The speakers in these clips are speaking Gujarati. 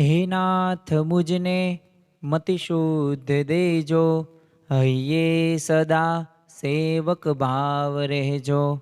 હે નાથ, મુજને મતિ શુદ્ધ દેજો. હૈયે સદા સેવક ભાવ રહેજો.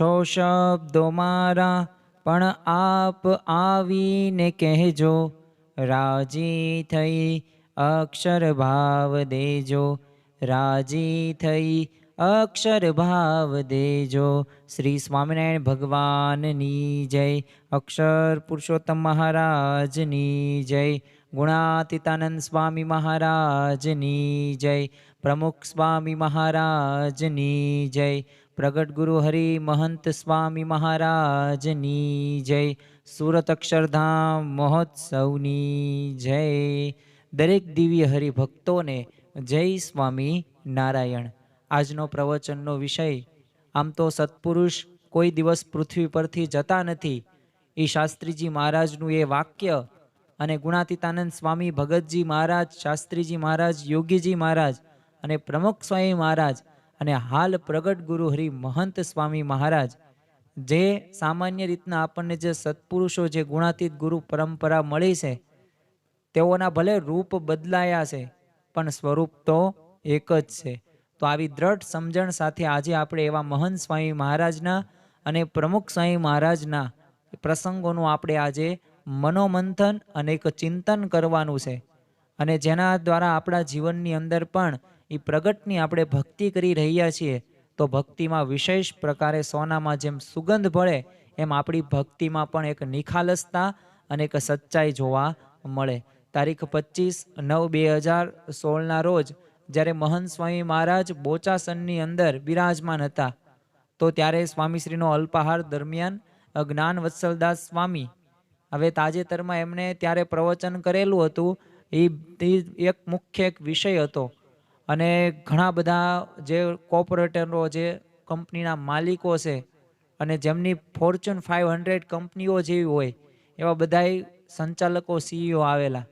છો શબ્દો મારા, પણ આપ આવીને કહેજો. રાજી થઈ અક્ષર ભાવ દેજો. રાજી થઈ અક્ષર ભાવ દેજો. શ્રી સ્વામિનારાયણ ભગવાનની જય. અક્ષર પુરુષોત્તમ મહારાજની જય. ગુણાતીતાનંદ સ્વામી મહારાજની જય. પ્રમુખ સ્વામી મહારાજની જય. પ્રગટ ગુરુ હરિ મહંત સ્વામી મહારાજની જય. સુરત અક્ષરધામ મહોત્સવની જય. દરેક દિવ્ય હરિભક્તોને જય સ્વામી નારાયણ. આજનો પ્રવચનનો વિષય, આમ તો સત્પુરુષ કોઈ દિવસ પૃથ્વી પરથી જતા નથી. એ શાસ્ત્રીજી મહારાજનું એ વાક્ય અને ગુણાતીતાનંદ સ્વામી ભગતજી મહારાજ, શાસ્ત્રીજી મહારાજ, યોગીજી મહારાજ અને પ્રમુખ સ્વામી મહારાજ અને હાલ પ્રગટ ગુરુ હરિ મહંત સ્વામી મહારાજ, જે સામાન્ય રીતના આપણને જે સત્પુરુષો, જે ગુણાતીત ગુરુ પરંપરા મળી છે, તેઓના ભલે રૂપ બદલાયા છે, પણ સ્વરૂપ તો એક જ છે. તો આવી દ્રઢ સમજણ સાથે આજે આપણે એવા મહંત સ્વામી મહારાજના અને પ્રમુખ સ્વામી મહારાજના પ્રસંગોનું આપણે આજે મનોમંથન અને એક ચિંતન કરવાનું છે. અને જેના દ્વારા આપણા જીવનની અંદર પણ એ પ્રગટની આપણે ભક્તિ કરી રહ્યા છીએ, તો ભક્તિમાં વિશેષ પ્રકારે સોનામાં જેમ સુગંધ ભળે, એમ આપણી ભક્તિમાં પણ એક નિખાલસતા અને એક સચ્ચાઈ જોવા મળે. તારીખ પચીસ નવ બે હજાર સોળના રોજ જ્યારે મહંત સ્વામી મહારાજ બોચાસનની અંદર બિરાજમાન હતા, તો ત્યારે સ્વામીશ્રીનો અલ્પાહાર દરમિયાન જ્ઞાન વત્સલદાસ સ્વામી હવે તાજેતરમાં એમણે ત્યારે પ્રવચન કરેલું હતું. એ એક મુખ્ય એક વિષય હતો અને ઘણા બધા જે કોર્પોરેટરો જે કંપનીના માલિકો છે અને જેમની ફોર્ચ્યુન ફાઇવ હંડ્રેડ કંપનીઓ જેવી હોય એવા બધાય સંચાલકો, સીઈઓ આવેલા.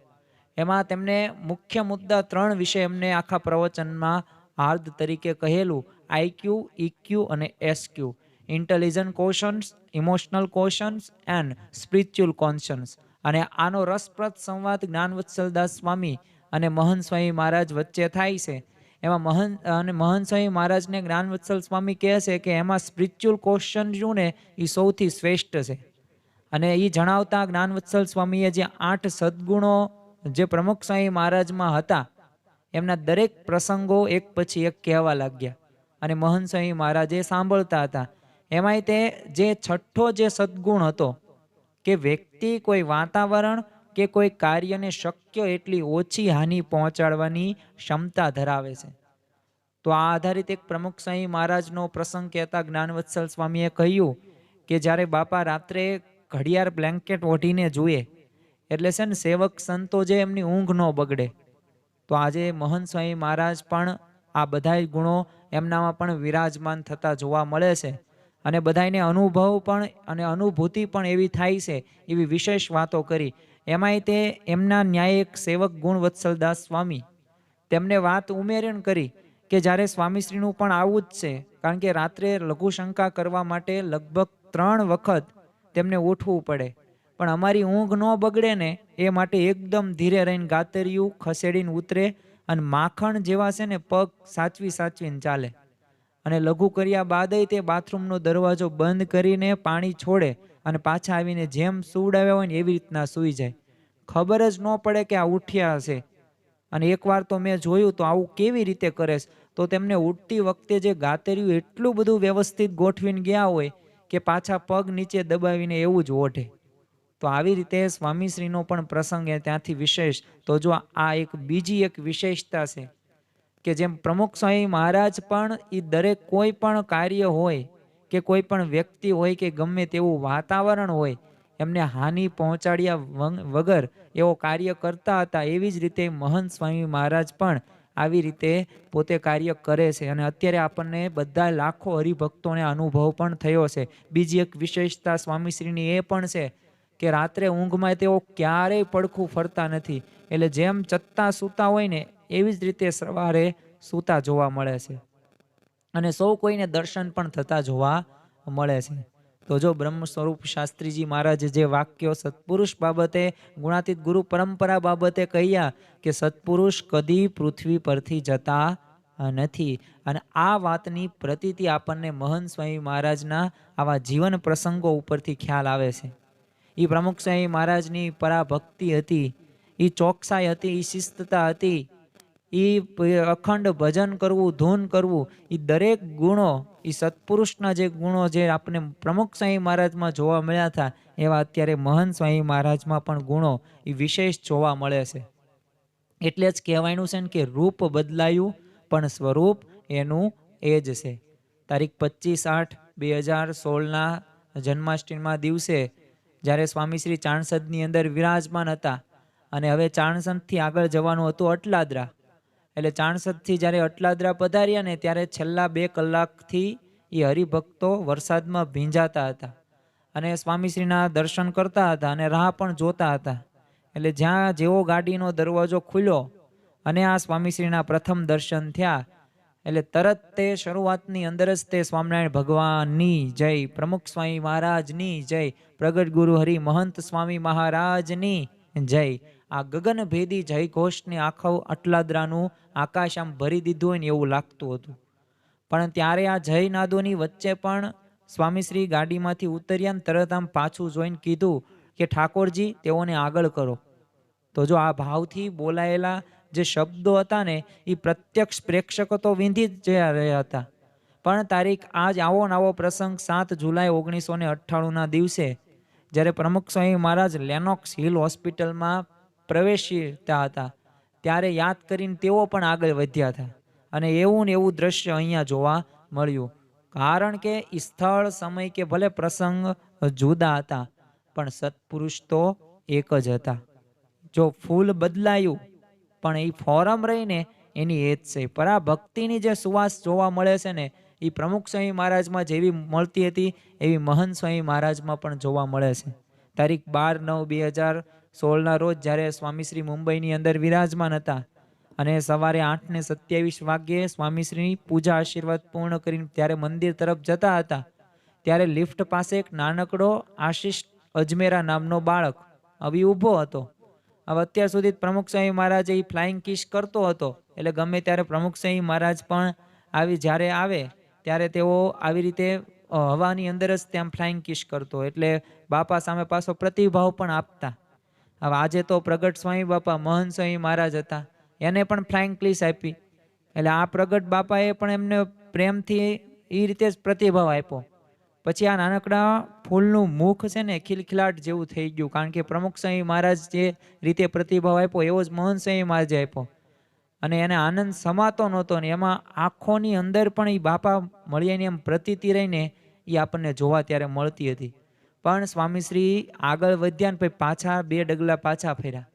એમાં તેમને મુખ્ય મુદ્દા ત્રણ વિષય એમને આખા પ્રવચનમાં હાર્દ તરીકે કહેલું. આઈક્યુ ઇક્યુ અને SQ intelligent quotient emotional quotient and spiritual કોન્શન્સ અને આનો રસપ્રદ સંવાદ જ્ઞાનવત્સલદાસ સ્વામી અને મહંત સ્વામી મહારાજ વચ્ચે થાય છે. એમાં મહંત અને મહંત સ્વામી મહારાજને જ્ઞાનવત્સલ સ્વામી કહે છે કે એમાં સ્પિરિચ્યુઅલ ક્વેશ્ચન જો ને એ સૌથી શ્રેષ્ઠ છે. અને એ જણાવતા જ્ઞાનવત્સલ સ્વામીએ જે આઠ સદગુણો જે પ્રમુખ સ્વામી મહારાજમાં હતા, એમના દરેક પ્રસંગો એક પછી એક કહેવા લાગ્યા. અને મહંત સ્વામી મહારાજે સાંભળતા હતા. એમાંય તે જે છઠ્ઠો જે સદગુણ હતો, કે વ્યક્તિ કોઈ વાતાવરણ કે કોઈ કાર્યને શક્ય એટલી ઓછી હાનિ પહોંચાડવાની ક્ષમતા ધરાવે છે. તો આ આધારિત એક પ્રમુખ સ્વામી મહારાજનો પ્રસંગ કહેતા જ્ઞાનવત્સલ સ્વામીએ કહ્યું કે જ્યારે બાપા રાત્રે ઘડિયાળ બ્લેન્કેટ ઓઢીને જુએ એટલે છે ને સેવક સંતો જે એમની ઊંઘ ન બગડે. તો આજે મહંત સ્વામી મહારાજ પણ આ બધાય ગુણો એમનામાં પણ વિરાજમાન થતા જોવા મળે છે. અને બધાયને અનુભવ પણ અને અનુભૂતિ પણ એવી થાય છે, એવી વિશેષ વાતો કરી. એમાંય તે એમના ન્યાયિક સેવક ગુણ વત્સલદાસ સ્વામી. તેમને વાત ઉમેરણ કરી કે જ્યારે સ્વામીશ્રીનું પણ આવું જ છે, કારણ કે રાત્રે લઘુશંકા કરવા માટે લગભગ ત્રણ વખત તેમને ઉઠવું પડે. પણ અમારી ઊંઘ ન બગડે ને એ માટે એકદમ ધીરે રહીને ગાતરિયું, ખસેડીને ઉતરે અને માખણ જેવા છે ને પગ સાચવી સાચવીને ચાલે. અને લઘુ કર્યા બાદય તે બાથરૂમનો દરવાજો બંધ કરીને પાણી છોડે અને પાછા આવીને જેમ સુવડાવ્યા હોય ને એવી રીતના સૂઈ જાય. ખબર જ ન પડે કે આ ઉઠ્યા હશે. અને એકવાર તો મેં જોયું તો આવું કેવી રીતે કરેશ? તો તેમને ઉઠતી વખતે જે ગાતર્યું એટલું બધું વ્યવસ્થિત ગોઠવીને ગયા હોય કે પાછા પગ નીચે દબાવીને એવું જ ઓઢે. તો આવી રીતે સ્વામીશ્રીનો પણ પ્રસંગ એ ત્યાંથી વિશેષ. તો જો આ એક બીજી એક વિશેષતા છે કે જેમ પ્રમુખ સ્વામી મહારાજ પણ એ દરેક કોઈ પણ કાર્ય હોય કે કોઈ પણ વ્યક્તિ હોય કે ગમે તેવું વાતાવરણ હોય, એમને હાનિ પહોંચાડ્યા વગર એવો કાર્ય કરતા હતા, એવી જ રીતે મહંત સ્વામી મહારાજ પણ આવી રીતે પોતે કાર્ય કરે છે. અને અત્યારે આપણને બધા લાખો હરિભક્તોને અનુભવ પણ થયો છે. બીજી એક વિશેષતા સ્વામીશ્રીની એ પણ છે કે રાત્રે ઊંઘમાં તેઓ ક્યારેય પડખું ફરતા નથી. એટલે જેમ ચત્તા સૂતા હોય ને, એવી જ રીતે સવારે સૂતા જોવા મળે છે. અને સૌ કોઈને દર્શન પણ થતા જોવા મળે છે. તો જો બ્રહ્મ સ્વરૂપ શાસ્ત્રીજી મહારાજ જે વાક્યો સત્પુરુષ બાબતે, ગુણાતીત ગુરુ પરંપરા બાબતે કહ્યા કે સત્પુરુષ કદી પૃથ્વી પરથી જતા નથી. અને આ વાતની પ્રતીતિ આપણને મહંત સ્વામી મહારાજના આવા જીવન પ્રસંગો ઉપરથી ખ્યાલ આવે છે. એ પ્રમુખ સ્વામી મહારાજની પરાભક્તિ હતી એ ચોકસાઈ હતી એ શિસ્તતા હતી એ અખંડ ભજન કરવું, ધૂન કરવું એ દરેક ગુણો એ સત્પુરુષના જે ગુણો જે આપણે પ્રમુખ સ્વામી મહારાજમાં જોવા મળ્યા હતા, એવા અત્યારે મહંત સ્વામી મહારાજમાં પણ ગુણો એ વિશેષ જોવા મળે છે. એટલે જ કહેવાયનું છે ને કે રૂપ બદલાયું, પણ સ્વરૂપ એનું એ જ છે. તારીખ પચીસ આઠ બે હજાર સોળના જન્માષ્ટમીમાં દિવસે જ્યારે સ્વામીશ્રી ચાણસદની અંદર વિરાજમાન હતા અને હવે ચાણસદથી આગળ જવાનું હતું અટલાદરા. એટલે ચાણસદથી જ્યારે અટલાદરા પધાર્યા ને ત્યારે છેલ્લા બે કલાકથી એ હરિભક્તો વરસાદમાં ભીંજાતા હતા અને સ્વામીશ્રીના દર્શન કરતા હતા અને રાહ પણ જોતા હતા. એટલે જ્યાં જેવો ગાડીનો દરવાજો ખુલ્યો અને આ સ્વામીશ્રીના પ્રથમ દર્શન થયા એટલે તરત તે શરૂઆતની અંદર જ તે સ્વામિનારાયણ ભગવાનની જય, પ્રમુખ સ્વામી મહારાજની જય, પ્રગટ ગુરુ હરિ મહંત સ્વામી મહારાજની જય. આ ગગનભેદી જય ઘોષને આખું અટલાદરાનું આકાશ આમ ભરી દીધું હોય ને એવું લાગતું હતું. પણ ત્યારે આ જય નાદોની વચ્ચે પણ સ્વામીશ્રી ગાડીમાંથી ઉતર્યા તરત આમ પાછું જોઈને કીધું કે ઠાકોરજી, તેઓને આગળ કરો. તો જો આ ભાવથી બોલાયેલા જે શબ્દો હતા ને એ પ્રત્યક્ષ પ્રેક્ષકો તો વિંધી જ રહ્યા હતા. પણ તારીખ આજ આવો નવો પ્રસંગ સાત જુલાઈ ઓગણીસો ને અઠ્ઠાણુંના દિવસે, જ્યારે પ્રમુખ સ્વામી મહારાજ લેનોક્સ હિલ હોસ્પિટલમાં પ્રવેશતા હતા, ત્યારે યાદ કરીને તેઓ પણ આગળ વધ્યા હતા. અને એવું ને એવું દ્રશ્ય અહીંયા જોવા મળ્યું. કારણ કે એ સ્થળ, સમય કે ભલે પ્રસંગ જુદા હતા, પણ સત્પુરુષ તો એક જ હતા. જો ફૂલ બદલાયું પણ એ ફોરમ રહીને એની એ જ છે. પર આ ભક્તિની જે સુવાસ જોવા મળે છે ને એ પ્રમુખ સ્વામી મહારાજમાં જેવી મળતી હતી, એવી મહંત સ્વામી મહારાજમાં પણ જોવા મળે છે. તારીખ બાર નવ બે હજાર સોળના રોજ જ્યારે સ્વામીશ્રી મુંબઈની અંદર વિરાજમાન હતા અને સવારે આઠ ને સત્યાવીસ વાગ્યે સ્વામીશ્રીની પૂજા આશીર્વાદ પૂર્ણ કરીને ત્યારે મંદિર તરફ જતા હતા, ત્યારે લિફ્ટ પાસે એક નાનકડો આશીષ અજમેરા નામનો બાળક આવી ઊભો હતો. હવે અત્યાર સુધી પ્રમુખ સ્વામી મહારાજ એ ફ્લાઇંગ કિસ કરતો હતો. એટલે ગમે ત્યારે પ્રમુખ સ્વામી મહારાજ પણ આવી જ્યારે આવે, ત્યારે તેઓ આવી રીતે હવાની અંદર જ ત્યાં ફ્લાઇંગ કિસ કરતો. એટલે બાપા સામે પાછો પ્રતિભાવ પણ આપતા. હવે આજે તો પ્રગટ સ્વામી બાપા મહંત સ્વામી મહારાજ હતા. એને પણ ફ્લાઇંગ કિસ આપી. એટલે આ પ્રગટ બાપાએ પણ એમને પ્રેમથી એ રીતે જ પ્રતિભાવ આપ્યો. પછી આ નાનકડા ફૂલનું મુખ છે ને ખિલખિલાટ જેવું થઈ ગયું, કારણ કે પ્રમુખ સ્વામી મહારાજ જે રીતે પ્રતિભાવ આપ્યો, એવો જ મહંત સ્વામી મહારાજે આપ્યો. અને એને આનંદ સમાતો નહોતો ને એમાં આંખોની અંદર પણ એ બાપા મળ્યાની એમ પ્રતીતિ રહીને એ આપણને જોવા ત્યારે મળતી હતી. પણ સ્વામીશ્રી આગળ વધ્યા ને પછી પાછા બે ડગલા પાછા ફેર્યા.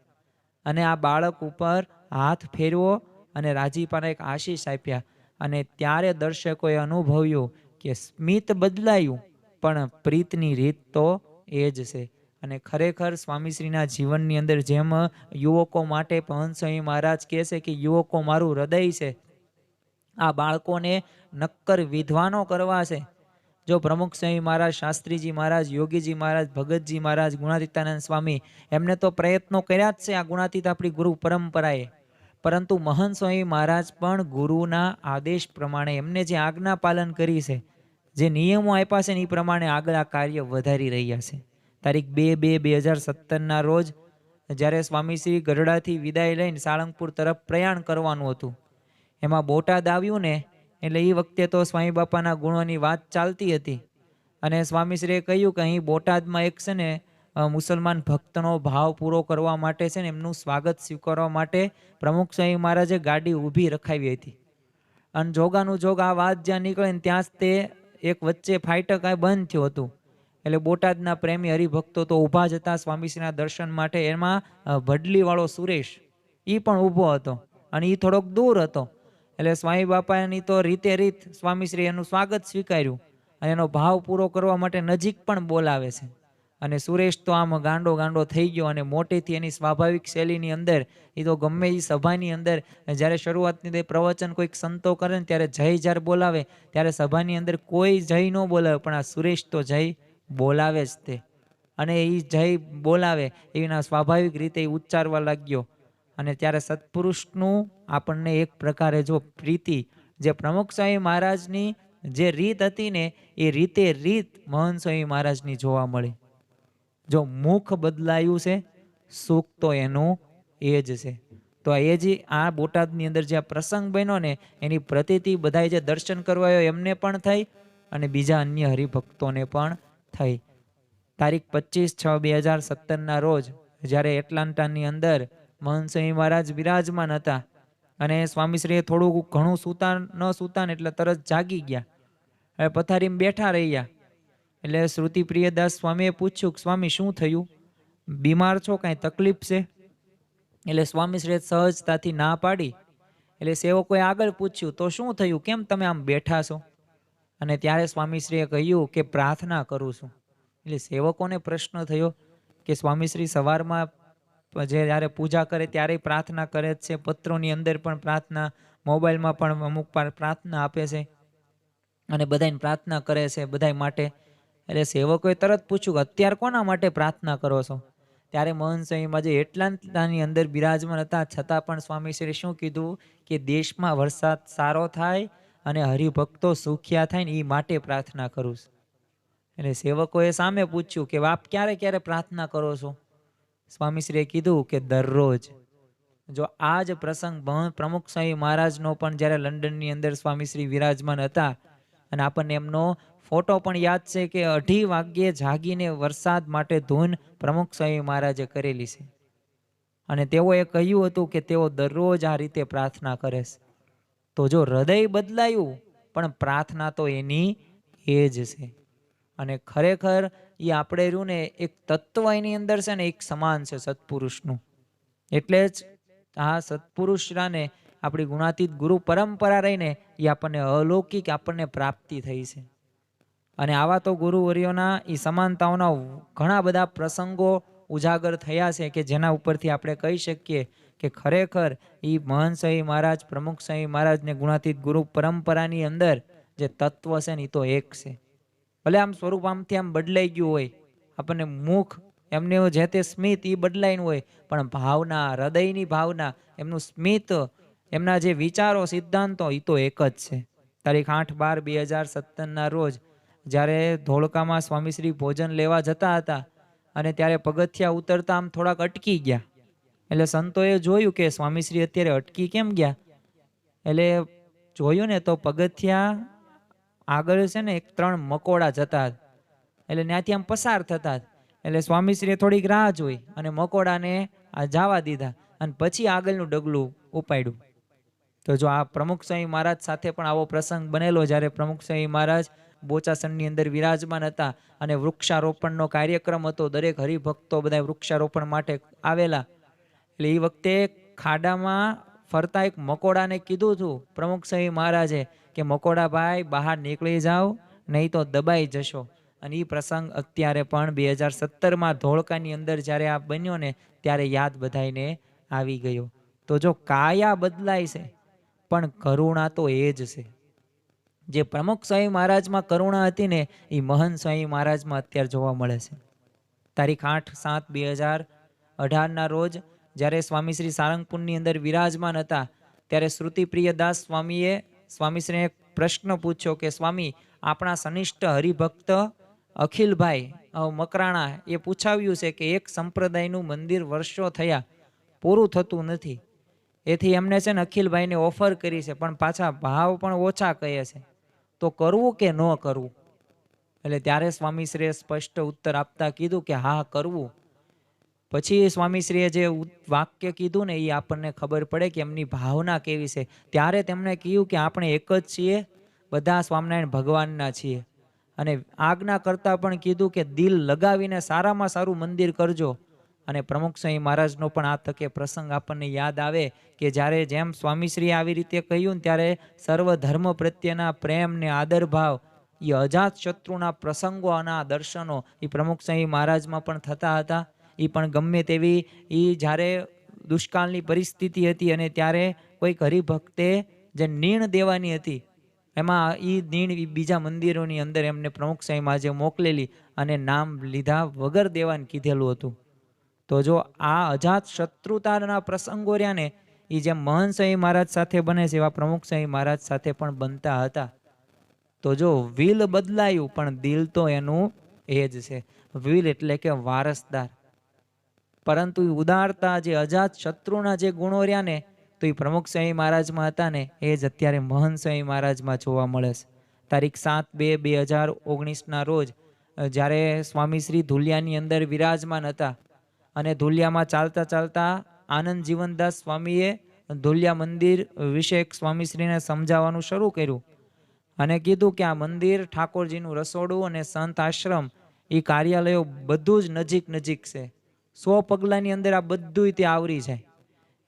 અને આ બાળક ઉપર હાથ ફેરવો અને રાજીપાને એક આશીષ આપ્યા. અને ત્યારે દર્શકોએ અનુભવ્યું કે સ્મિત બદલાયું, પણ પ્રીતની રીત તો એ જ છે. અને ખરેખર સ્વામીશ્રીના જીવનની અંદર જેમ યુવકો માટે પવન સ્વામી મહારાજ કહે છે કે યુવકો મારું હૃદય છે, આ બાળકોને નક્કર વિધવાનો કરવા છે. જો પ્રમુખ સ્વામી મહારાજ, શાસ્ત્રીજી મહારાજ, યોગીજી મહારાજ, ભગતજી મહારાજ, ગુણાતીતાનંદ સ્વામી એમને તો પ્રયત્નો કર્યા જ છે, આ ગુણાતીત આપણી ગુરુ પરંપરાએ. પરંતુ મહંત સ્વામી મહારાજ પણ ગુરુના આદેશ પ્રમાણે એમને જે આજ્ઞા પાલન કરી છે જે નિયમો આપ્યા છે ને એ પ્રમાણે આગળ આ કાર્ય વધારી રહ્યા છે. તારીખ બે બે બે હજાર સત્તરના રોજ જ્યારે સ્વામીશ્રી ગઢડાથી વિદાય લઈને સાળંગપુર તરફ પ્રયાણ કરવાનું હતું, એમાં બોટાદ આવ્યું ને, એટલે એ વખતે તો સ્વામી બાપાના ગુણોની વાત ચાલતી હતી. અને સ્વામીશ્રીએ કહ્યું કે અહીં બોટાદમાં એક છે ને મુસલમાન ભક્તનો ભાવ પૂરો કરવા માટે છે ને એમનું સ્વાગત સ્વીકારવા માટે પ્રમુખ સ્વામી મહારાજે ગાડી ઊભી રખાવી હતી. અને જોગાનું જોગ આ વાત જ્યાં નીકળે ને ત્યાં જ તે એક વચ્ચે ફાઇટક કાંઈ બંધ થયું હતું. એટલે બોટાદના પ્રેમી હરિભક્તો તો ઊભા જ હતા સ્વામીશ્રીના દર્શન માટે. એમાં ભડલીવાળો સુરેશ એ પણ ઊભો હતો અને એ થોડોક દૂર હતો. એટલે સ્વામી બાપાની તો રીતે રીત સ્વામીશ્રી એનું સ્વાગત સ્વીકાર્યું અને એનો ભાવ પૂરો કરવા માટે નજીક પણ બોલાવે છે. અને સુરેશ તો આમ ગાંડો ગાંડો થઈ ગયો અને મોટેથી એની સ્વાભાવિક શૈલીની અંદર, એ તો ગમે એ સભાની અંદર, જ્યારે શરૂઆતની પ્રવચન કોઈક સંતો કરે ને ત્યારે જય જ્યારે બોલાવે, ત્યારે સભાની અંદર કોઈ જય ન બોલાવે, પણ આ સુરેશ તો જય બોલાવે જ તે. અને એ જય બોલાવે એના સ્વાભાવિક રીતે ઉચ્ચારવા લાગ્યો. અને ત્યારે સત્પુરુષનું આપણને એક પ્રકારે જો પ્રીતિ, જે પ્રમુખ સ્વામી મહારાજની જે રીત હતી ને, એ રીતે રીત મહંત સ્વામી મહારાજની જોવા મળી. જો મુખ બદલાયું છે, સુખ તો એનું એ જ છે. તો એ જ આ બોટાદની અંદર જે આ પ્રસંગ બન્યો ને, એની પ્રતિતિ બધાય જે દર્શન કરવા આવ્યો એમને પણ થઈ અને બીજા અન્ય હરિભક્તોને પણ થઈ. તારીખ પચીસ છ બે હજાર સત્તરના રોજ જ્યારે એટલાન્ટાની અંદર મહનસિંહ મહારાજ વિરાજમાન હતા અને સ્વામીશ્રીએ થોડું ઘણું સૂતા ન સૂતા એટલે તરત જાગી ગયા. હવે પથારીમાં બેઠા રહ્યા. એટલે શ્રુતિ પ્રિયદાસ સ્વામીએ પૂછ્યું કે, સ્વામી, શું થયું? બીમાર છો? કાંઈ તકલીફ છે? એટલે સ્વામીશ્રીએ સહજતાથી ના પાડી. એટલે સેવકોએ આગળ પૂછ્યું, તો શું થયું? કેમ તમે આમ બેઠા છો? અને ત્યારે સ્વામીશ્રીએ કહ્યું કે, પ્રાર્થના કરું છું. એટલે સેવકોને પ્રશ્ન થયો કે સ્વામીશ્રી સવારમાં જે જ્યારે પૂજા કરે ત્યારે પ્રાર્થના કરે જ છે? પત્રોની અંદર પણ પ્રાર્થના, મોબાઈલમાં પણ અમુક પ્રાર્થના આપે છે? અને બધાને પ્રાર્થના કરે છે? બધાય માટે એટલે સેવકોએ તરત પૂછ્યું અત્યારે કોના માટે પ્રાર્થના કરો છો? ત્યારે સ્વામીમાં જે એટલાની અંદર બિરાજમાન હતા, છતાં પણ સ્વામીશ્રી શું કીધું કે દેશમાં વરસાદ સારો થાય અને હરિભક્તો સુખ્યા થાય ને એ માટે પ્રાર્થના કરું છું. એટલે સેવકોએ સામે પૂછ્યું કે બાપ ક્યારે ક્યારે પ્રાર્થના કરો છો? સ્વામીશ્રીએ કીધું કે દરરોજ. જો આ જ પ્રસંગ પ્રમુખ સ્વામી મહારાજનો પણ જ્યારે લંડનની અંદર સ્વામીશ્રી વિરાજમાન હતા અને આપણને એમનો ફોટો પણ યાદ છે કે અઢી વાગ્યે જાગીને વરસાદ માટે ધૂન પ્રમુખ સ્વામી મહારાજે કરેલી છે. અને તેઓએ કહ્યું હતું કે તેઓ દરરોજ આ રીતે પ્રાર્થના કરે છે. તો જો હૃદય બદલાયું, પણ પ્રાર્થના તો એની એ જ છે. અને ખરેખર એ આપણે રહ્યું ને એક તત્વ એની અંદર છે ને એક સમાન છે સત્પુરુષનું. એટલે જ આ સત્પુરુષરાને આપણી ગુણાતીત ગુરુ પરંપરા રહીને એ આપણને અલૌકિક આપણને પ્રાપ્તિ થઈ છે. અને આવા તો ગુરુવર્યોના એ સમાનતાઓના ઘણા બધા પ્રસંગો ઉજાગર થયા છે કે જેના ઉપરથી આપણે કહી શકીએ કે ખરેખર એ મહંત સ્વામી મહારાજ, પ્રમુખ સ્વામી મહારાજને ગુણાતીત ગુરુ પરંપરાની અંદર જે તત્વ છે ને એ તો એક છે. ભલે આમ સ્વરૂપ આમથી આમ બદલાઈ ગયું હોય, આપણને મુખ એમને જે તે સ્મિત એ બદલાઈને હોય, પણ ભાવના, હૃદયની ભાવના, એમનું સ્મિત, એમના જે વિચારો, સિદ્ધાંતો એ તો એક જ છે. તારીખ આઠ બાર બે હજાર સત્તરના રોજ જ્યારે ધોળકામાં સ્વામીશ્રી ભોજન લેવા જતા હતા અને ત્યારે પગથિયા ઉતરતા આમ થોડાક અટકી ગયા. એટલે સંતોએ જોયું કે સ્વામીશ્રી અત્યારે અટકી કેમ ગયા? એટલે જોયું ને તો પગથિયા આગળ છે ને એક ત્રણ મકોડા જતા એટલે ત્યાંથી આમ પસાર થતા એટલે સ્વામીશ્રીએ થોડીક રાહ જોઈ અને મકોડાને આ જવા દીધા અને પછી આગળનું ડગલું ઉપાડ્યું. તો જો આ પ્રમુખ સ્વામી મહારાજ સાથે પણ આવો પ્રસંગ બનેલો જ્યારે પ્રમુખ સ્વામી મહારાજ બોચાસણની અંદર વિરાજમાન હતા અને વૃક્ષારોપણનો કાર્યક્રમ હતો. દરેક હરિભક્તો બધા વૃક્ષારોપણ માટે આવેલા. એટલે એ વખતે ખાડામાં ફરતા એક મકોડાને કીધું હતું પ્રમુખ સ્વામી મહારાજે કે, મકોડાભાઈ, બહાર નીકળી જાઓ, નહીં તો દબાઈ જશો. અને એ પ્રસંગ અત્યારે પણ બે હજાર સત્તરમાં ધોળકાની અંદર જ્યારે આ બન્યો ને, ત્યારે યાદ બધાઈને આવી ગયો. તો જો કાયા બદલાય છે, પણ કરુણા તો એ જ છે. જે પ્રમુખ સ્વામી મહારાજમાં કરુણા હતી ને એ મહંત સ્વામી મહારાજમાં અત્યારે જોવા મળે છે. તારીખ આઠ સાત બે હજાર અઢારના રોજ જ્યારે સ્વામી શ્રી સારંગપુરની અંદર વિરાજમાન હતા, ત્યારે શ્રુતિપ્રિય દાસ સ્વામીએ સ્વામીશ્રીને એક પ્રશ્ન પૂછ્યો કે, સ્વામી, આપણા સનિષ્ઠ હરિભક્ત અખિલભાઈ મકરાણા, એ પૂછાવ્યું છે કે એક સંપ્રદાયનું મંદિર વર્ષો થયા, પૂરું થતું નથી. એથી એમને છે ને અખિલભાઈને ઓફર કરી છે, પણ પાછા ભાવ પણ ઓછા કહે છે. તો કરવું કે ન કરવું? એટલે ત્યારે સ્વામીશ્રીએ સ્પષ્ટ ઉત્તર આપતા કીધું કે હા, કરવું. પછી સ્વામીશ્રીએ જે વાક્ય કીધું ને એ આપણને ખબર પડે કે એમની ભાવના કેવી છે. ત્યારે તેમણે કહ્યું કે આપણે એક જ છીએ, બધા સ્વામિનારાયણ ભગવાનના છીએ. અને આજ્ઞા કરતાં પણ કીધું કે દિલ લગાવીને સારામાં સારું મંદિર કરજો. અને પ્રમુખ સ્વામી મહારાજનો પણ આ તકે પ્રસંગ આપણને યાદ આવે કે જ્યારે જેમ સ્વામીશ્રીએ આવી રીતે કહ્યું ત્યારે સર્વ ધર્મ પ્રત્યેના પ્રેમ ને આદરભાવ એ અજાત શત્રુના પ્રસંગોના દર્શનો એ પ્રમુખ સ્વામી મહારાજમાં પણ થતા હતા. એ પણ ગમે તેવી એ જ્યારે દુષ્કાળની પરિસ્થિતિ હતી અને ત્યારે કોઈક હરિભક્તે જે નીણ દેવાની હતી, એમાં એ ઈ બીજા મંદિરોની અંદર એમને પ્રમુખ સાહેબ આજે મોકલેલી અને નામ લીધા વગર દેવાન કીધેલું હતું. તો જો આ અજાત શત્રુતાના પ્રસંગો રહ્યા એ જેમ મહંત સ્વામી મહારાજ સાથે બને છે, એવા પ્રમુખ સ્વામી મહારાજ સાથે પણ બનતા હતા. તો જો વિલ બદલાયું, પણ દિલ તો એનું એ જ છે. વિલ એટલે કે વારસદાર. પરંતુ ઉદારતા જે અજાત શત્રુના જે ગુણો રહ્યા ને, તો એ પ્રમુખ સ્વામી મહારાજમાં હતા ને એ જ અત્યારે મહંત સ્વામી મહારાજમાં જોવા મળે છે. તારીખ સાત બે બે હજાર ઓગણીસના રોજ જ્યારે સ્વામી શ્રી ધુલિયાની અંદર વિરાજમાન હતા અને ધુલિયામાં ચાલતા ચાલતા આનંદ જીવનદાસ સ્વામીએ ધુલિયા મંદિર વિશે એક સ્વામીશ્રીને સમજાવવાનું શરૂ કર્યું અને કીધું કે આ મંદિર ઠાકોરજીનું રસોડું અને સંત આશ્રમ એ કાર્યાલયો બધું જ નજીક નજીક છે. સો પગલાંની અંદર આ બધું તે આવરી જાય.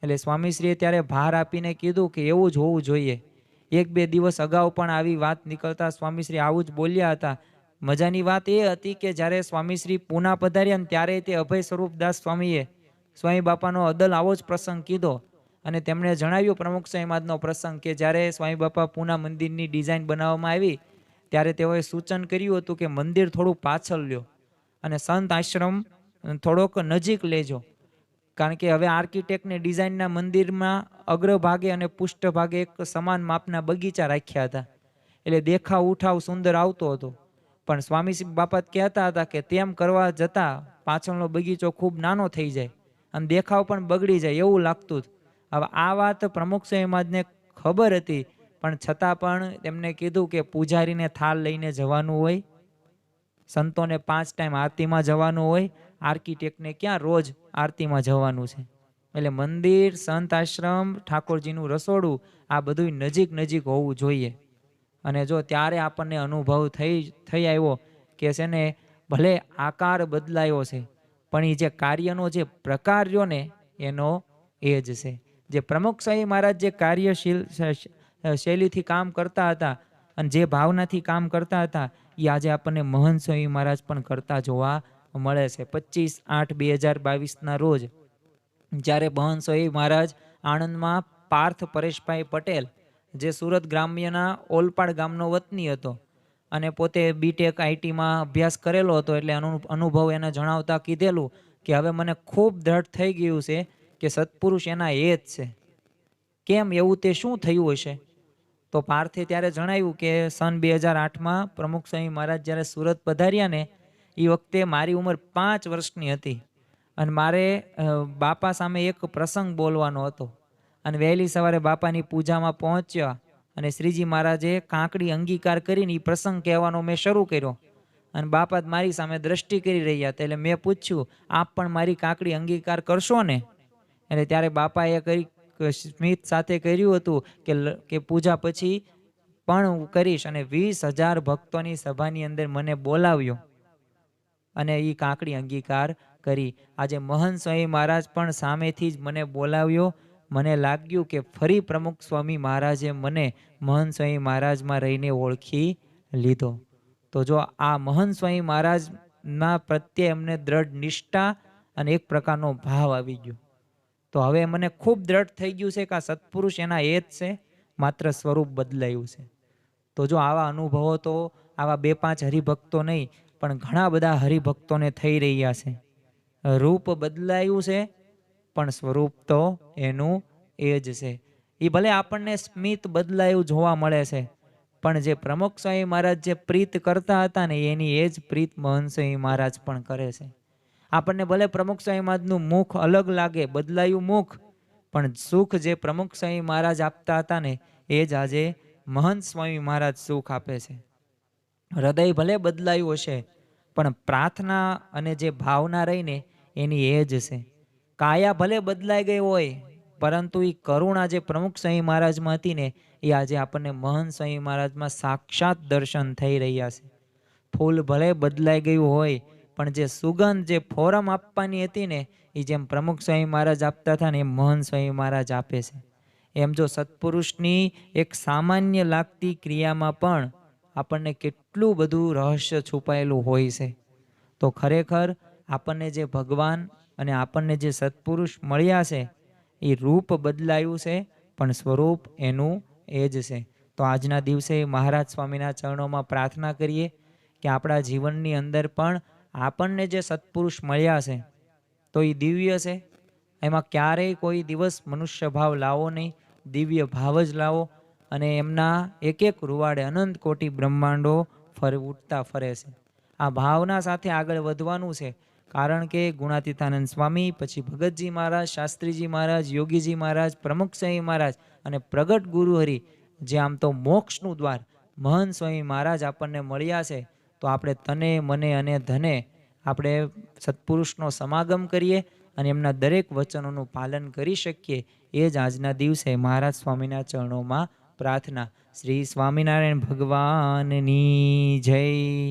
એટલે સ્વામીશ્રીએ ત્યારે ભાર આપીને કીધું કે એવું જ હોવું જોઈએ. એક બે દિવસ અગાઉ પણ આવી વાત નીકળતા સ્વામીશ્રી આવું જ બોલ્યા હતા. મજાની વાત એ હતી કે જ્યારે સ્વામીશ્રી પૂના પધાર્યા ને ત્યારે તે અભય સ્વરૂપદાસ સ્વામીએ સ્વામી બાપાનો અદલ આવો જ પ્રસંગ કીધો. અને તેમણે જણાવ્યું, પ્રમુખ સ્વામી પ્રસંગ કે જ્યારે સ્વામી બાપા પૂના મંદિરની ડિઝાઇન બનાવવામાં આવી, ત્યારે તેઓએ સૂચન કર્યું હતું કે મંદિર થોડું પાછળ લ્યો અને સંત આશ્રમ થોડોક નજીક લેજો. કારણ કે હવે આર્કિટેક્ટને ડિઝાઇનના મંદિરમાં અગ્રભાગે અને પૃષ્ઠભાગે એક સમાન માપના બગીચા રાખ્યા હતા. એટલે દેખાવ ઉઠાવ સુંદર આવતો હતો. પણ સ્વામી બાપત બાપા કહેતા હતા કે તેમ કરવા જતા પાછળનો બગીચો ખૂબ નાનો થઈ જાય અને દેખાવ પણ બગડી જાય એવું લાગતું હવે આ વાત પ્રમુખ સ્વામી મહારાજને ખબર હતી, પણ છતાં પણ તેમને કીધું કે પૂજારીને થાળ લઈને જવાનું હોય, સંતોને પાંચ ટાઈમ આરતીમાં જવાનું હોય, આર્કિટેક્ટને ક્યાં રોજ આરતીમાં જવાનું છે? એટલે મંદિર, સંત આશ્રમ, ઠાકોરજીનું રસોડું આ બધું નજીક નજીક હોવું જોઈએ. અને જો ત્યારે આપણને અનુભવ થઈ થઈ આવ્યો કે છે ને, ભલે આકાર બદલાયો છે, પણ એ જે કાર્યનો જે પ્રકાર રહ્યો ને, એનો એ જ છે. જે પ્રમુખ સ્વામી મહારાજ જે કાર્યશીલ શૈલીથી કામ કરતા હતા અને જે ભાવનાથી કામ કરતા હતા, એ આજે આપણને મહંત સ્વામી મહારાજ પણ કરતા જોવા મળે છે. પચીસ આઠ બે હજાર બાવીસના રોજ જ્યારે મહંત સ્વામી મહારાજ આણંદમાં પાર્થ પરેશભાઈ પટેલ જે સુરત ગ્રામ્યના ઓલપાડ ગામનો વતની હતો અને પોતે બીટેક આઈટીમાં અભ્યાસ કરેલો હતો એટલે અનુ, અનુભવ એને જણાવતા કીધેલું કે હવે મને ખૂબ દ્રઢ થઈ ગયું છે કે સત્પુરુષ એના એ જ છે. કેમ એવું તે શું થયું હશે? તો પાર્થે ત્યારે જણાવ્યું કે સન બે હજાર આઠમાં પ્રમુખ સ્વામી મહારાજ જ્યારે સુરત પધાર્યા ને એ વખતે મારી ઉંમર પાંચ વર્ષની હતી. અને મારે બાપા સામે એક પ્રસંગ બોલવાનો હતો. અને વહેલી સવારે બાપાની પૂજામાં પહોંચ્યા અને શ્રીજી મહારાજે કાંકડી અંગીકાર કરીને એ પ્રસંગ કહેવાનો મેં શરૂ કર્યો. અને બાપા જ મારી સામે દ્રષ્ટિ કરી રહ્યા હતા. એટલે મેં પૂછ્યું, આપ પણ મારી કાંકડી અંગીકાર કરશો ને? એટલે ત્યારે બાપાએ કરી સ્મિત સાથે કર્યું હતું કે કે પૂજા પછી પણ હું કરીશ અને વીસ હજાર ભક્તોની સભાની અંદર મને બોલાવ્યો અને એ કાંકડી અંગીકાર કરી. આજે મહંત સ્વામી મહારાજ પણ સામેથી જ મને બોલાવ્યો મને લાગ્યું કે ફરી પ્રમુખ સ્વામી મહારાજે મને મહંત સ્વામી મહારાજમાં રહીને ઓળખી લીધો. તો જો આ મહંત સ્વામી મહારાજના પ્રત્યે એમને દ્રઢ નિષ્ઠા અને એક પ્રકારનો ભાવ આવી ગયો. તો હવે મને ખૂબ દ્રઢ થઈ ગયું છે કે આ સત્પુરુષ એના એ જ છે, માત્ર સ્વરૂપ બદલાયું છે. તો જો આવા અનુભવો તો આવા બે પાંચ હરિભક્તો નહીં, પણ ઘણા બધા હરિભક્તોને થઈ રહ્યા છે. રૂપ બદલાયું છે પણ સ્વરૂપ તો એનું એ જ છે. એ ભલે આપણને સ્મિત બદલાયું જોવા મળે છે, પણ જે પ્રમુખ સ્વામી મહારાજ જે પ્રીત કરતા હતા ને એની એ જ પ્રીત મહન સ્વામી મહારાજ પણ કરે છે. આપણને ભલે પ્રમુખ સ્વામી મહારાજનું મુખ અલગ લાગે, બદલાયું મુખ, પણ સુખ જે પ્રમુખ સ્વામી મહારાજ આપતા હતા ને એ જ આજે મહંત સ્વામી મહારાજ સુખ આપે છે. હૃદય ભલે બદલાયું હશે, પણ પ્રાર્થના અને જે ભાવના રહીને એની એ જ છે. કાયા ભલે બદલાઈ ગઈ હોય, પરંતુ એ કરુણા જે પ્રમુખ સ્વામી મહારાજમાં હતી ને એ આજે આપણને મહંત સ્વામી મહારાજમાં સાક્ષાત દર્શન થઈ રહ્યા છે. ફૂલ ભલે બદલાઈ ગયું હોય, પણ જે સુગંધ, જે ફોરમ આપવાની હતી ને એ જેમ પ્રમુખ સ્વામી મહારાજ આપતા હતા ને, એમ મહંત સ્વામી મહારાજ આપે છે. એમ જો સત્પુરુષની એક સામાન્ય લાગતી ક્રિયામાં પણ આપણને કેટલું બધું રહસ્ય છુપાયેલું હોય છે. તો ખરેખર આપણને જે ભગવાન અને આપણને જે સત્પુરુષ મળ્યા છે, એ રૂપ બદલાયું છે, પણ સ્વરૂપ એનું એ જ છે. તો આજના દિવસે મહારાજ સ્વામીના ચરણોમાં પ્રાર્થના કરીએ કે આપણા જીવનની અંદર પણ આપણને જે સત્પુરુષ મળ્યા છે, તો એ દિવ્ય છે. એમાં ક્યારેય કોઈ દિવસ મનુષ્ય ભાવ લાવો નહીં, દિવ્ય ભાવ જ લાવો અને એમના એક એક રૂવાડે અનંત કોટી બ્રહ્માંડો ફર ઉઠતા ફરે છે. આ ભાવના સાથે આગળ વધવાનું છે. કારણ કે ગુણાતીતાનંદ સ્વામી, પછી ભગતજી મહારાજ, શાસ્ત્રીજી મહારાજ, યોગીજી મહારાજ, પ્રમુખ સ્વામી મહારાજ અને પ્રગટ ગુરુહરિ જે આમ તો મોક્ષનું દ્વાર મહંત સ્વામી મહારાજ આપણને મળ્યા છે, તો આપણે તને, મને અને ધને આપણે સત્પુરુષનો સમાગમ કરીએ અને એમના દરેક વચનોનું પાલન કરી શકીએ, એ જ આજના દિવસે મહારાજ સ્વામીના ચરણોમાં પ્રાર્થના. શ્રી સ્વામિનારાયણ ભગવાનની જય.